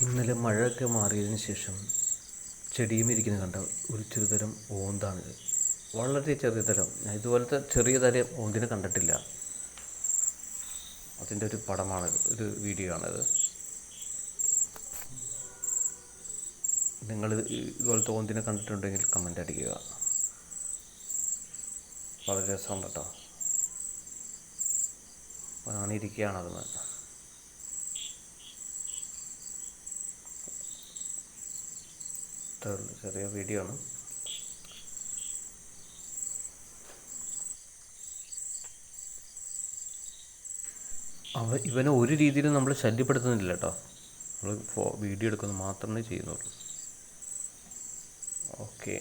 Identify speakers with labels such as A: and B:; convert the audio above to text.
A: ഇന്നലെ മഴയൊക്കെ മാറിയതിന് ശേഷം ചെടിയും ഇരിക്കുന്നത് കണ്ട ഒരു ചെറുതരം ഓന്താണിത്. വളരെ ചെറിയ തരം. ഞാൻ ഇതുപോലത്തെ ചെറിയ തരം ഓന്തിനെ കണ്ടിട്ടില്ല. അതിന്റെ ഒരു പടമാണിത്. ഒരു വീഡിയോ ആണിത് നിങ്ങൾ ഇതുപോലത്തെ ഓന്തിനെ കണ്ടിട്ടുണ്ടെങ്കിൽ കമന്റ് അടിക്കുക. വളരെ രസമുണ്ട് കേട്ടോ. അങ്ങനെ ഇരിക്കുകയാണ് അതിന് ഇത്രേ. ചെറിയ വീഡിയോ ആണ്. അവ ഇവനെ ഒരു രീതിയിലും നമ്മൾ ശല്യപ്പെടുത്തുന്നില്ല കേട്ടോ. നമ്മൾ വീഡിയോ എടുക്കുന്നത് മാത്രമേ ചെയ്യുന്നുള്ളൂ. ഓക്കെ